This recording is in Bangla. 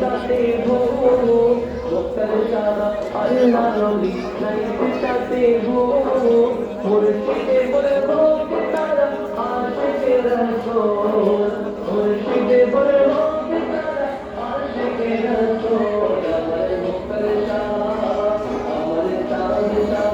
তাতে হো বক্তার সারা আল্লাহ নবী নাইতে তাতে হো মুর্শিদে বলে বক্তার আশিকে রাসূল মুর্শিদে বলে বক্তার আশিকে রাসূল আমার বক্তার সারা আমার সারা